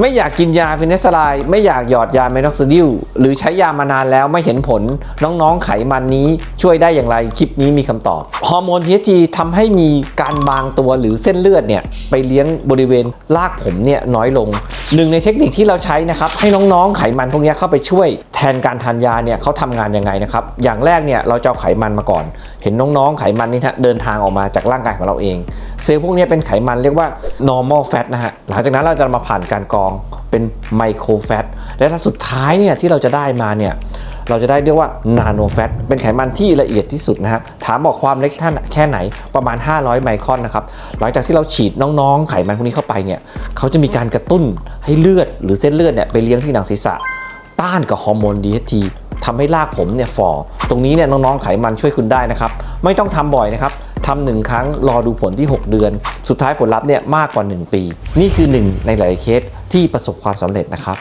ไม่อยากกินยาฟินเนสไลไม่อยากหยอดยาเมนอกซิดิลหรือใช้ยามานานแล้วไม่เห็นผลน้องๆไขมันนี้ช่วยได้อย่างไร คลิปนี้มีคำตอบ ฮอร์โมน THG ทำให้มีการบางตัวหรือเส้นเลือดเนี่ย ไปเลี้ยงบริเวณรากผมเนี่ยน้อยลง หนึ่งในเทคนิคที่เราใช้นะครับ ให้น้องๆไขมันพวกนี้เข้าไปช่วยแทนการทานยาเนี่ยเขาทำงานยังไงนะครับ อย่างแรกเนี่ยเราจะเอาไขมันมาก่อน เห็นน้องๆไขมันนี่ฮะเดินทางออกมาจากร่างกายของเราเอง เซลล์พวกนี้เป็นไขมันเรียกว่า normal fat นะฮะ หลังจากนั้นเราจะมาผ่านการกรองเป็น micro fat และถ้าสุดท้ายเนี่ยที่เราจะได้มาเนี่ยเราจะได้เรียกว่า nano fat เป็นไขมันที่ละเอียดที่สุดนะฮะ ถามบอกความเล็กท่านแค่ไหนประมาณ 500 ไมครอนนะครับ หลังจากที่เราฉีดน้องๆ ไขมันพวกนี้เข้าไปเนี่ยเขาจะมีการกระตุ้นให้เลือดหรือเส้นเลือดเนี่ยไปเลี้ยงที่หนังศีรษะ ต้านกับฮอร์โมน DHT ทำให้รากผมเนี่ยฝ่อ ตรงนี้เนี่ยน้องๆ ไขมันช่วยคุณได้นะครับ ไม่ต้องทำบ่อยนะครับ ทำหนึ่งครั้งรอดูผลที่ 6 เดือน สุดท้ายผลลัพธ์เนี่ยมากกว่า 1 ปี นี่คือหนึ่งในหลายเคสที่ประสบความสำเร็จนะครับ